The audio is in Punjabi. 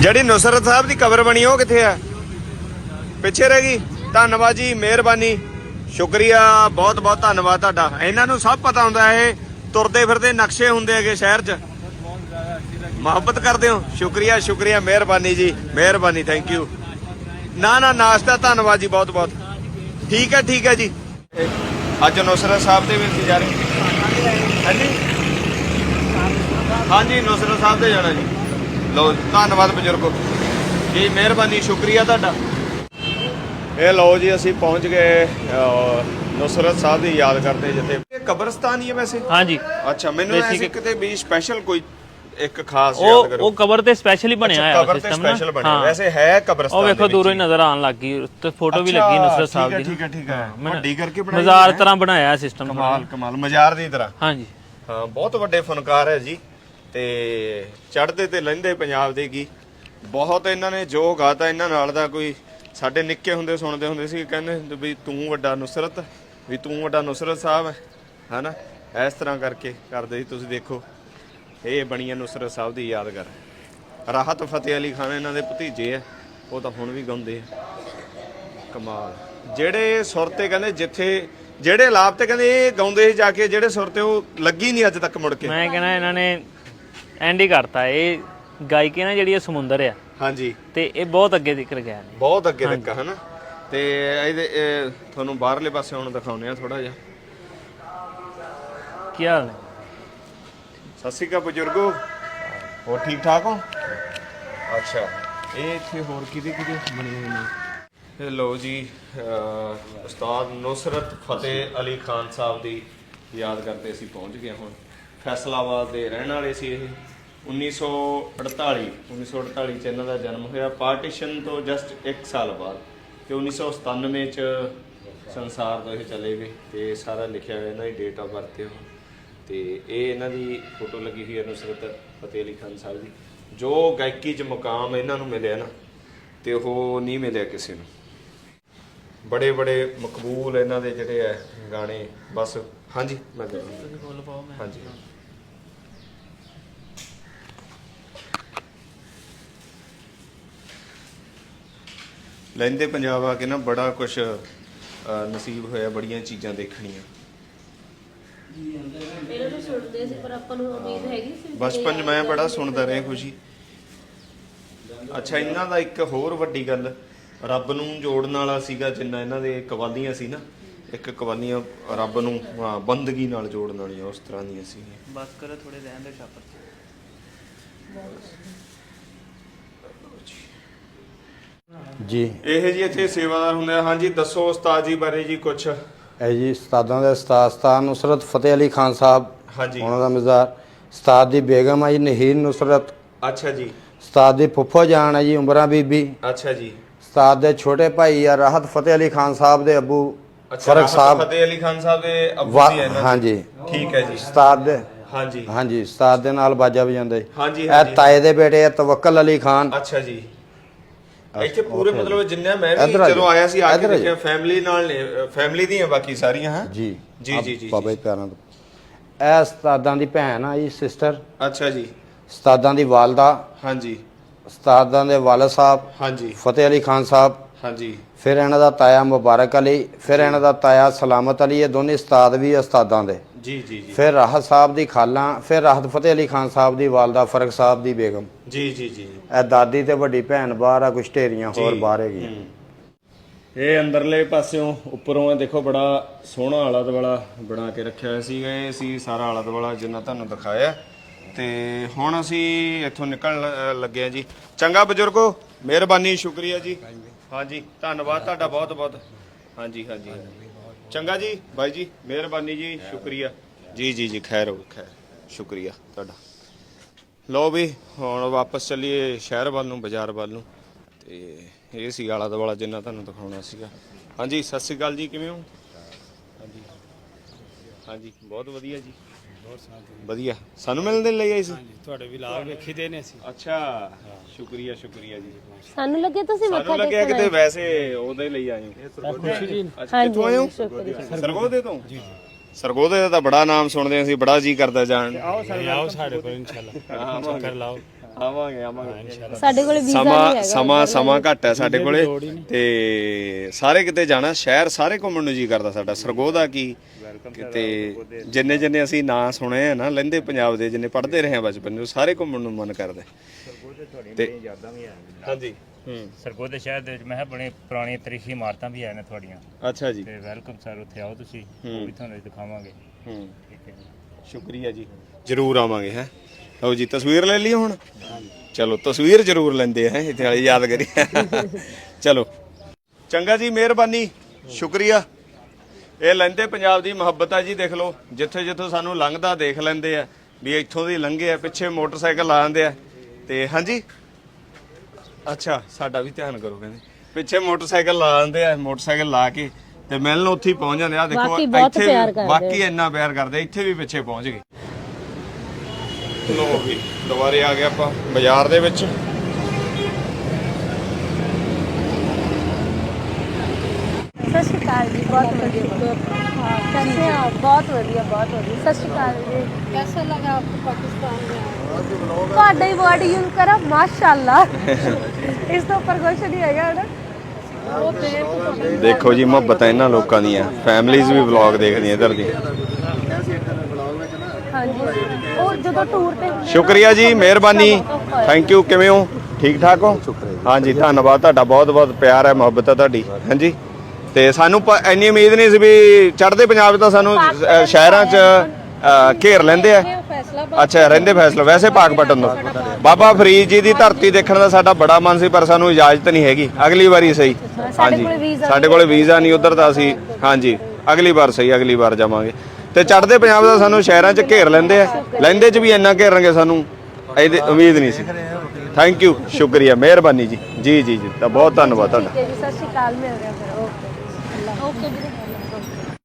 ਜਿਹੜੀ ਨੁਸਰਤ ਸਾਹਿਬ ਦੀ ਕਬਰ ਬਣੀ, ਉਹ ਕਿੱਥੇ ਆ ਪਿੱਛੇ ਰਹਿ ਗਈ। ਧੰਨਵਾਦ ਜੀ, ਮਿਹਰਬਾਨੀ। ਸ਼ੁਕਰੀਆ ਬਹੁਤ ਬਹੁਤ ਧੰਨਵਾਦ ਤੁਹਾਡਾ। ਇਹਨਾਂ ਨੂੰ ਸਭ ਪਤਾ ਹੁੰਦਾ ਇਹ ਤੁਰਦੇ ਫਿਰਦੇ ਨਕਸ਼ੇ ਹੁੰਦੇ ਹੈਗੇ ਸ਼ਹਿਰ 'ਚ। ਮੁਹੱਬਤ ਕਰਦੇ ਹੋ। ਸ਼ੁਕਰੀਆ ਸ਼ੁਕਰੀਆ, ਮਿਹਰਬਾਨੀ ਜੀ, ਮਿਹਰਬਾਨੀ ਥੈਂਕ ਯੂ ਨਾ ਨਾ, ਨਾਸ਼ਤਾ, ਧੰਨਵਾਦ ਜੀ ਬਹੁਤ ਬਹੁਤ ਠੀਕ ਹੈ ਠੀਕ ਹੈ ਜੀ। ਅੱਜ ਨੁਸਰਤ ਸਾਹਿਬ ਦੇ ਵਿੱਚ ਜਾ ਰਹੇ ਹਾਂਜੀ? ਹਾਂਜੀ, ਨੁਸਰਤ ਸਾਹਿਬ ਤੇ ਜਾਣਾ ਜੀ। ਲਓ ਧੰਨਵਾਦ ਬਜ਼ੁਰਗੋ। ਜੀ ਮਿਹਰਬਾਨੀ ਸ਼ੁਕਰੀਆ ਤੁਹਾਡਾ। ਇਹ ਲਓ ਜੀ ਅਸੀਂ ਪਹੁੰਚ ਗਏ ਨੁਸਰਤ ਸਾਹਿਬ ਦੀ ਯਾਦ ਕਰਦੇ ਜਿੱਥੇ। ਇਹ ਕਬਰਸਤਾਨ ਹੀ ਹੈ ਵੈਸੇ? ਹਾਂਜੀ। ਅੱਛਾ ਮੈਨੂੰ ਐਸੀ ਕਿਤੇ ਵੀ ਸਪੈਸ਼ਲ ਕੋਈ ਇੱਕ ਖਾਸ ਯਾਦ ਕਰੋ। ਉਹ ਕਬਰ ਤੇ ਸਪੈਸ਼ਲੀ ਬਣਿਆ ਅੱਛਾ, ਆ ਕਬਰ ਤੇ ਸਪੈਸ਼ਲ ਬਣਿਆ। ਵੈਸੇ ਹੈ ਕਬਰਸਤਾਨ ਉਹ ਵੇਖੋ ਦੂਰੋਂ ਹੀ ਨਜ਼ਰ ਆਉਣ ਲੱਗ ਗਈ ਤੇ ਫੋਟੋ ਵੀ ਲੱਗੀ ਨੁਸਰਤ ਸਾਹਿਬ ਦੀ। ਠੀਕ ਹੈ ਠੀਕ ਹੈ। ਵੱਡੀ ਕਰਕੇ ਬਣਾਈ ਮਜ਼ਾਰ। ਤਰ੍ਹਾਂ ਬਣਾਇਆ ਸਿਸਟਮ ਕਮਾਲ ਕਮਾਲ ਮਜ਼ਾਰ ਦੀ ਤਰ੍ਹਾਂ। ਹਾਂਜੀ। ਹਾਂ ਬਹੁਤ ਵੱਡੇ ਫਨਕਾਰ ਹੈ ਜੀ। ਤੇ ਚੜ੍ਹਦੇ ਤੇ ਲੈਂਦੇ ਪੰਜਾਬ ਦੇ ਕੀ ਬਹੁਤ ਇਹਨਾਂ ਨੇ ਜੋ ਗਾਤਾ ਇਹਨਾਂ ਨਾਲ ਦਾ ਕੋਈ ਸਾਡੇ ਨਿੱਕੇ ਹੁੰਦੇ ਸੁਣਦੇ ਹੁੰਦੇ ਸੀ, ਕਹਿੰਦੇ ਵੀ ਤੂੰ ਵੱਡਾ ਨੁਸਰਤ, ਵੀ ਤੂੰ ਵੱਡਾ ਨੁਸਰਤ ਸਾਹਿਬ ਹੈ, ਹਨਾ? ਇਸ ਤਰ੍ਹਾਂ ਕਰਕੇ ਕਰਦੇ ਸੀ, ਤੁਸੀਂ ਦੇਖੋ। ਇਹ ਬਣੀ ਹੈ ਨੁਸਰਤ ਸਾਹਿਬ ਦੀ ਯਾਦਗਾਰ। ਰਾਹਤ ਫਤਿਹ ਅਲੀ ਖਾਨ ਇਹਨਾਂ ਦੇ ਭਤੀਜੇ ਆ, ਉਹ ਤਾਂ ਹੁਣ ਵੀ ਗਾਉਂਦੇ ਆ। ਕਮਾਲ। ਜਿਹੜੇ ਸੁਰ ਤੇ ਕਹਿੰਦੇ ਜਿੱਥੇ, ਜਿਹੜੇ ਲਾਭ ਤੇ ਕਹਿੰਦੇ ਇਹ ਗਾਉਂਦੇ ਸੀ ਜਾ ਕੇ, ਜਿਹੜੇ ਸੁਰ ਤੇ ਉਹ ਲੱਗੀ ਨਹੀਂ ਅੱਜ ਤੱਕ ਮੁੜ ਕੇ। ਮੈਂ ਕਹਿੰਦਾ ਇਹਨਾਂ ਨੇ ਐਂਡ ਹੀ ਕਰਤਾ। ਇਹ ਗਾਇਕੀ ਨਾ ਜਿਹੜੀ ਇਹ ਸਮੁੰਦਰ ਆ। ਹਾਂਜੀ। ਤੇ ਇਹ ਬਹੁਤ ਅੱਗੇ ਜ਼ਿਕਰ ਗਿਆ ਨੇ ਬਹੁਤ ਅੱਗੇ ਤੱਕ ਹਨਾ? ਤੇ ਇਹਦੇ ਇਹ ਤੁਹਾਨੂੰ ਬਾਹਰਲੇ ਪਾਸੇ ਹੁਣ ਦਿਖਾਉਂਦੇ ਆ ਥੋੜਾ ਜਿਹਾ। ਕੀ ਹਾਲ ਨੇ? ਸਤਿ ਸ਼੍ਰੀ ਅਕਾਲ ਬਜ਼ੁਰਗੋ। ਹੋਰ ਠੀਕ ਠਾਕ ਹੋ? ਅੱਛਾ। ਇਹ ਇੱਥੇ ਹੋਰ ਕਿਹਦੇ ਕਿਹਦੇ ਬਣੇ ਹੋਏ ਨੇ? ਇਹ ਲਓ ਜੀ ਉਸਤਾਦ ਨੁਸਰਤ ਫਤਿਹ ਅਲੀ ਖਾਨ ਸਾਹਿਬ ਦੀ ਯਾਦ ਕਰਦੇ ਅਸੀਂ ਪਹੁੰਚ ਗਏ ਹੁਣ। ਫੈਸਲਾਬਾਦ ਦੇ ਰਹਿਣ ਵਾਲੇ ਸੀ ਇਹ। 1948 1948 ਚ ਇਹਨਾਂ ਦਾ ਜਨਮ ਹੋਇਆ। ਪਾਰਟੀਸ਼ਨ ਤੋਂ ਜਸਟ 1 ਸਾਲ ਬਾਅਦ ਤੇ 1997 ਚ ਸੰਸਾਰ ਤੋਂ ਇਹ ਚਲੇ ਗਏ ਤੇ ਸਾਰਾ ਲਿਖਿਆ ਹੋਇਆ ਇਹਨਾਂ ਦੀ ਡੇਟ ਆਫ ਬਰਥ ਤੇ ਤੇ ਇਹ ਇਹਨਾਂ ਦੀ ਫੋਟੋ ਲੱਗੀ ਹੋਈ ਹੈ ਨੁਸਰਤ ਫਤਿਹ ਅਲੀ ਖਾਨ ਸਾਹਿਬ ਦੀ। ਜੋ ਗਾਇਕੀ 'ਚ ਮੁਕਾਮ ਇਹਨਾਂ ਨੂੰ ਮਿਲਿਆ ਨਾ ਤੇ ਉਹ ਨਹੀਂ ਮਿਲਿਆ ਕਿਸੇ ਨੂੰ। ਬੜੇ ਬੜੇ ਮਕਬੂਲ ਇਹਨਾਂ ਦੇ ਜਿਹੜੇ ਹੈ ਗਾਣੇ। ਬਸ ਹਾਂਜੀ ਮੈਂ ਤੁਸੀਂ ਬੋਲ ਪਾਓ ਮੈਂ ਹਾਂਜੀ। ਲੈਂਦੇ ਪੰਜਾਬ ਆ ਕੇ ਨਾ ਬੜਾ ਕੁਝ ਨਸੀਬ ਹੋਇਆ ਬੜੀਆਂ ਚੀਜ਼ਾਂ ਦੇਖਣੀਆਂ। ਇਹਨਾਂ ਨੂੰ ਸੁਣਦੇ ਸੀ ਪਰ ਆਪਾਂ ਨੂੰ ਉਮੀਦ ਹੈਗੀ ਸੀ ਵੀ ਬਚਪਨ 'ਚ ਮੈਂ ਬੜਾ ਸੁਣਦਾ ਰਿਹਾ ਖੁਸ਼ੀ ਅੱਛਾ ਇਹਨਾਂ ਦਾ ਇੱਕ ਹੋਰ ਵੱਡੀ ਗੱਲ ਰੱਬ ਨੂੰ ਜੋੜਨ ਵਾਲਾ ਸੀਗਾ ਜਿੰਨਾ ਇਹਨਾਂ ਦੇ ਕਵਾਲੀਆਂ ਸੀ ਨਾ ਇੱਕ ਕਵਾਲੀਆਂ ਰੱਬ ਨੂੰ ਹਾਂ, ਬੰਦਗੀ ਨਾਲ ਜੋੜਨ ਵਾਲੀਆਂ ਉਸ ਤਰ੍ਹਾਂ ਦੀਆਂ ਸੀਗੀਆਂ। ਬਸ ਕਰੋ ਥੋੜੇ ਰਹਿਣ ਦੇ ਛਾਪਰ ਜੀ। ਇਹ ਜੀ ਇੱਥੇ ਸੇਵਾਦਾਰ ਹੁੰਦੇ ਆ। ਹਾਂਜੀ ਦੱਸੋ ਉਸਤਾਦ ਜੀ ਬਾਰੇ ਜੀ ਕੁਝ ਇਹ ਜੀ ਉਸਤਾਦਾਂ ਦੇ ਉਸਤਾਦ ਉਸਤਾਦ ਨੁਸਰਤ ਫਤਿਹ ਅਲੀ ਖਾਨ ਸਾਹਿਬ ਹਾਂਜੀ। ਉਹਨਾਂ ਦਾ ਮਜ਼ਾਰ ਉਸਤਾਦ ਦੀ ਬੇਗਮ ਆ ਜੀ ਨਹੀਰ ਨੁਸਰਤ। ਅੱਛਾ ਜੀ। ਉਸਤਾਦ ਦੀ ਫੁੱਫੋ ਜਾਨ ਹੈ ਜੀ ਉਮਰਾਂ ਬੀਬੀ। ਅੱਛਾ ਜੀ। ਉਸਤਾਦ ਦੇ ਛੋਟੇ ਭਾਈ ਆ ਰਾਹਤ ਫਤਿਹ ਅਲੀ ਖਾਨ ਸਾਹਿਬ ਦੇ ਅੱਬੂ ਫ਼ਰਕ ਸਾਹਿਬ। ਫਤਿਹ ਅਲੀ ਖਾਨ ਸਾਹਿਬ ਦੇ ਅੱਬੂ ਜੀ ਹੈ ਨਾ ਹਾਂਜੀ। ਠੀਕ ਹੈ ਜੀ। ਉਸਤਾਦ ਦੇ ਹਾਂਜੀ। ਹਾਂਜੀ ਉਸਤਾਦ ਦੇ ਨਾਲ ਬਾਜਾ ਵਜਾਉਂਦੇ। ਹਾਂਜੀ ਇਹ ਤਾਏ ਦੇ ਬੇਟੇ ਆ ਤਵੱਕਲ ਅਲੀ ਖਾਨ। ਅੱਛਾ ਜੀ। ਇੱਥੇ ਪੂਰੇ ਮਤਲਬ ਜਿੰਨੇ ਮੈਂ ਵੀ ਇੱਧਰ ਆ ਜਦੋਂ ਜਾਓ। ਆਇਆ ਸੀ ਆ ਕੇ ਇੱਧਰ ਆ ਦੇਖਿਆ ਫੈਮਿਲੀ ਨਾਲ ਨੇ ਫੈਮਿਲੀ ਦੀਆਂ ਬਾਕੀ ਸਾਰੀਆਂ ਹਾਂ? ਜੀ। ਜੀ, ਆਹ ਜੀ, ਜੀ, ਬਾਬਾ ਜੀ ਪਿਆਰਾਂ ਤੋਂ। ਇਹ ਉਸਤਾਦਾਂ ਦੀ ਭੈਣ ਆ ਜੀ ਸਿਸਟਰ ਅੱਛਾ ਜੀ। ਉਸਤਾਦਾਂ ਦੀ ਵਾਲਦਾ। ਹਾਂਜੀ। ਉਸਤਾਦਾਂ ਦੇ ਵਾਲਦ ਸਾਹਿਬ। ਹਾਂਜੀ। ਫਤਿਹ ਅਲੀ ਖਾਨ ਸਾਹਿਬ। ਹਾਂਜੀ। ਫਿਰ ਇਹਨਾਂ ਦਾ ਤਾਇਆ ਮੁਬਾਰਕ ਅਲੀ ਫਿਰ ਇਹਨਾਂ ਦਾ ਤਾਇਆ ਸਲਾਮਤ ਅਲੀ ਇਹ ਦੋਨੇ ਉਸਤਾਦ ਵੀ ਉਸਤਾਦਾਂ ਦੇ। ਜੀ ਜੀ ਜੀ। ਫਿਰ ਰਾਹਤ ਸਾਹਿਬ ਦੀ ਖਾਲਾਂ ਫਿਰ ਰਾਹਤ ਫਤਿਹ ਅਲੀ ਖਾਨ ਸਾਹਿਬ ਦੀ ਵਾਲਦਾ ਫ਼ਰਕ ਸਾਹਿਬ ਦੀ ਬੇਗਮ। ਜੀ ਜੀ ਜੀ ਇਹ ਦਾਦੀ ਤੇ ਵੱਡੀ ਭੈਣ ਬਾਹਰ ਆ ਕੁਛ ਢੇਰੀਆਂ ਹੋਰ। ਬਾਹਰ ਹੈਗੀਆਂ। ਇਹ ਅੰਦਰਲੇ ਪਾਸਿਓਂ ਉੱਪਰੋਂ ਇਹ ਦੇਖੋ ਬੜਾ ਸੋਹਣਾ ਆਲਾ ਦੁਆਲਾ ਬਣਾ ਕੇ ਰੱਖਿਆ ਹੋਇਆ ਸੀਗਾ। ਇਹ ਸੀ ਸਾਰਾ ਆਲਾ ਦੁਆਲਾ ਜਿੰਨਾ ਤੁਹਾਨੂੰ ਦਿਖਾਇਆ। ਤੇ ਹੁਣ ਅਸੀਂ ਇੱਥੋਂ ਨਿਕਲਣ ਲੱਗੇ ਆ ਜੀ। ਚੰਗਾ ਬਜ਼ੁਰਗੋ ਮਿਹਰਬਾਨੀ ਸ਼ੁਕਰੀਆ ਜੀ। ਹਾਂਜੀ। ਧੰਨਵਾਦ ਤੁਹਾਡਾ ਬਹੁਤ ਬਹੁਤ ਹਾਂਜੀ ਹਾਂਜੀ। ਚੰਗਾ ਜੀ ਬਾਈ ਜੀ ਮਿਹਰਬਾਨੀ ਜੀ ਸ਼ੁਕਰੀਆ। ਜੀ ਜੀ ਜੀ ਖੈਰ ਹੋ ਖੈਰ ਸ਼ੁਕਰੀਆ ਤੁਹਾਡਾ। ਲਓ ਵੀ ਹੁਣ ਵਾਪਸ ਚੱਲੀਏ ਸ਼ਹਿਰ ਵੱਲ ਨੂੰ ਬਾਜ਼ਾਰ ਵੱਲ ਨੂੰ। ਤੇ ਇਹ ਸੀ ਆਲਾ ਦੁਆਲਾ ਜਿੰਨਾ ਤੁਹਾਨੂੰ ਦਿਖਾਉਣਾ ਸੀਗਾ। ਹਾਂਜੀ ਸਤਿ ਸ੍ਰੀ ਅਕਾਲ ਜੀ ਕਿਵੇਂ ਹੋ? ਹਾਂਜੀ। ਹਾਂਜੀ ਬਹੁਤ ਵਧੀਆ ਜੀ। ਵਧੀਆ। ਸਾਨੂੰ ਮਿਲਣ ਦੇ ਲਈ ਆਏ ਸੀ? ਤੁਹਾਡੇ ਵੀ ਲਾਗ ਵੇਖੀ ਦੇ ਨੇ ਅਸੀਂ। ਅੱਛਾ ਸ਼ੁਕਰੀਆ ਸ਼ੁਕਰੀਆ ਜੀ। ਸਾਨੂੰ ਲੱਗੇ ਤੁਸੀਂ ਮੱਥਾ ਸਾਨੂੰ ਲੱਗਿਆ ਟੇਕਣ ਕਿਤੇ ਵੈਸੇ ਉਹਦੇ ਲਈ ਆਏ ਹੋ। ਖੁਸ਼ੀ ਜੀ। ਅੱਛਾ ਕਿੱਥੋਂ ਆਏ ਹੋ? ਸਰਗੋਦੇ। ਤੋਂ? ਜੀ ਸਰਗੋਦੇ ਦਾ ਤਾਂ ਬੜਾ ਨਾਮ ਸੁਣਦੇ ਅਸੀਂ ਬੜਾ ਜੀ ਕਰਦਾ ਜਾਣ। ਆਓ ਸਾਡੇ ਕੋਲ ਇਨਸ਼ਾਅੱਲਾ। ਚੱਕਰ ਲਾਓ। ਆਵਾਂਗੇ ਆਵਾਂਗੇ। ਸਾਡੇ ਕੋਲੇ ਵੀਜ਼ਾ ਨਹੀਂ ਸਮਾਂ ਹੈਗਾ ਸਮਾਂ ਸਮਾਂ ਘੱਟ ਹੈ ਸਾਡੇ ਕੋਲੇ। ਤੇ ਸਾਰੇ ਕਿਤੇ ਜਾਣਾ ਸ਼ਹਿਰ ਸਾਰੇ ਘੁੰਮਣ ਨੂੰ ਜੀ ਕਰਦਾ ਸਾਡਾ। ਸਰਗੋਧਾ ਕੀ? ਕਿਤੇ ਜਿੰਨੇ ਜਿੰਨੇ ਅਸੀਂ ਨਾਂ ਸੁਣੇ ਆ ਨਾ ਲਹਿੰਦੇ ਪੰਜਾਬ ਦੇ ਜਿੰਨੇ ਪੜ੍ਹਦੇ ਰਹੇ ਆ ਬਚਪਨ ਨੂੰ ਸਾਰੇ ਘੁੰਮਣ ਨੂੰ ਮਨ ਕਰਦਾ। ਤੇ ਹਾਂਜੀ। ਹੂੰ। ਸਰਗੋਦੇ ਸ਼ਹਿਰ ਦੇ ਵਿੱਚ ਮੈਂ ਕਿਹਾ ਬੜੇ ਪੁਰਾਣੀਆਂ ਤਰੀਖੀ ਇਮਾਰਤਾਂ ਵੀ ਆਏ ਨੇ ਤੁਹਾਡੀਆਂ। ਅੱਛਾ ਜੀ। ਤੇ ਵੈਲਕਮ ਸਰ ਉੱਥੇ ਆਓ ਤੁਸੀਂ। ਉਹ ਵੀ ਤੁਹਾਨੂੰ ਦਿਖਾਵਾਂਗੇ। ਹੂੰ। ਠੀਕ ਹੈ ਜੀ। ਸ਼ੁਕਰੀਆ ਜੀ। ਜਰੂਰ ਆਵਾਂਗੇ ਹੈ। ਲਓ ਜੀ ਤਸਵੀਰ ਲੈ ਲਈ ਹੁਣ? ਚਲੋ ਤਸਵੀਰ ਜਰੂਰ ਲੈਂਦੇ ਹੈ ਇੱਥੇ ਵਾਲੀ ਯਾਦ ਕਰੀ ਚਲੋ। ਚੰਗਾ ਜੀ ਮਿਹਰਬਾਨੀ ਸ਼ੁਕਰੀਆ। ਇਹ ਲੈਂਦੇ ਪੰਜਾਬ ਦੀ ਮੁਹੱਬਤ ਆ ਜੀ ਦੇਖ ਲਓ ਜਿੱਥੇ ਜਿੱਥੋਂ ਸਾਨੂੰ ਲੰਘਦਾ ਦੇਖ ਲੈਂਦੇ ਆ ਵੀ ਇੱਥੋਂ ਦੀ ਲੰਘੇ ਆ ਪਿੱਛੇ ਮੋਟਰਸਾਈਕਲ ਲਾ ਜਾਂਦੇ ਆ। ਤੇ ਹਾਂਜੀ? ਅੱਛਾ ਸਾਡਾ ਵੀ ਧਿਆਨ ਕਰੋ ਕਹਿੰਦੇ। ਪਿੱਛੇ ਮੋਟਰਸਾਈਕਲ ਲਾ ਜਾਂਦੇ ਆ ਮੋਟਰਸਾਈਕਲ ਲਾ ਕੇ ਤੇ ਮਿਲਣ ਉੱਥੇ ਪਹੁੰਚ ਜਾਂਦੇ ਆ। ਦੇਖੋ ਇੱਥੇ ਬਾਕੀ ਇੰਨਾ ਪਿਆਰ ਕਰਦੇ ਇੱਥੇ ਵੀ ਪਿੱਛੇ ਪਹੁੰਚ ਗਏ। ਲੋ ਵੀ ਦੁਬਾਰੇ ਆ ਗਏ ਆਪਾਂ ਬਾਜ਼ਾਰ ਦੇ ਵਿੱਚ ਸਤਿ ਸ਼੍ਰੀ ਅਕਾਲ ਜੀ ਬਹੁਤ ਵਧੀਆ कैसे आप बहुत ਵਧੀਆ ਬਹੁਤ ਵਧੀਆ ਸਤਿ ਸ਼੍ਰੀ ਅਕਾਲ ਜੀ कैसा लगा आपको पाकिस्तान में ਤੁਹਾਡਾ ਹੀ ਵਰਡ ਯੂਜ਼ ਕਰਾ ਮਾਸ਼ਾਅੱਲਾ ਇਸ ਤੋਂ ਉੱਪਰ ਕੁਝ ਨਹੀਂ ਹੈਗਾ ਨਾ ਉਹ ਤੇਰੇ ਤੋਂ ਦੇਖੋ ਜੀ ਮੁਹੱਬਤਾਂ ਇਹਨਾਂ ਲੋਕਾਂ ਦੀਆਂ ਫੈਮਲੀਆਂ ਵੀ ਵਲੌਗ ਦੇਖਦੀਆਂ ਇਧਰ ਦੀਆਂ ਹਾਂਜੀ। ਉਹ ਜਦੋਂ ਟੂਰ ਤੇ ਹੁੰਦੇ ਆ ਸ਼ੁਕਰੀਆ ਜੀ ਮਿਹਰਬਾਨੀ। ਥੈਂਕ ਯੂ ਕਿਵੇਂ ਹੋ? ਠੀਕ ਠਾਕ ਹੋ? ਹਾਂਜੀ ਧੰਨਵਾਦ ਤੁਹਾਡਾ ਬਹੁਤ ਬਹੁਤ ਪਿਆਰ ਹੈ ਮੁਹੱਬਤ ਹੈ ਤੁਹਾਡੀ। ਹਾਂਜੀ। ਤੇ ਸਾਨੂੰ ਪ- ਇੰਨੀ ਉਮੀਦ ਨਹੀਂ ਸੀ ਵੀ ਚੜ੍ਹਦੇ ਪੰਜਾਬ 'ਚ ਤਾਂ ਸਾਨੂੰ ਅ, ਸ਼ਹਿਰਾਂ 'ਚ ਅ, ਘੇਰ ਲੈਂਦੇ ਆ। ਅੱਛਾ ਰਹਿੰਦੇ ਫੈਸਲਾ। ਵੈਸੇ ਪਾਕਪਟਨ ਤੋਂ। ਬਾਬਾ ਫਰੀਦ ਜੀ ਦੀ ਧਰਤੀ ਦੇਖਣ ਦਾ ਸਾਡਾ ਬੜਾ ਮਨ ਸੀ ਪਰ ਸਾਨੂੰ ਇਜਾਜ਼ਤ ਨਹੀਂ ਹੈਗੀ। ਅਗਲੀ ਵਾਰੀ ਸਹੀ। ਹਾਂਜੀ। ਕੋਲੇ ਵੀਜ਼ਾ ਸਾਡੇ ਕੋਲੇ ਵੀਜ਼ਾ ਨਹੀਂ ਉਧਰ ਦਾ ਅਸੀਂ ਹਾਂਜੀ। ਅਗਲੀ ਵਾਰ ਸਹੀ ਅਗਲੀ ਵਾਰ ਜਾਵਾਂਗੇ। ਤੇ ਚੜ੍ਹਦੇ ਪੰਜਾਬ ਦਾ ਸਾਨੂੰ ਸ਼ਹਿਰਾਂ 'ਚ ਘੇਰ ਲੈਂਦੇ ਆ। ਲੈਂਦੇ 'ਚ ਵੀ ਇੰਨਾ ਘੇਰਨਗੇ ਸਾਨੂੰ। ਇਹਦੀ ਉਮੀਦ ਨਹੀਂ ਸੀ। ਥੈਂਕ ਯੂ ਸ਼ੁਕਰੀਆ, ਮਿਹਰਬਾਨੀ ਜੀ। ਜੀ ਜੀ ਜੀ। ਤਾਂ ਬਹੁਤ ਧੰਨਵਾਦ ਤੁਹਾਡਾ। ਜੀ, ਸਤਿ ਸ਼੍ਰੀ ਅਕਾਲ, ਮਿਲਦੇ ਹਾਂ ਫਿਰ। Okay okay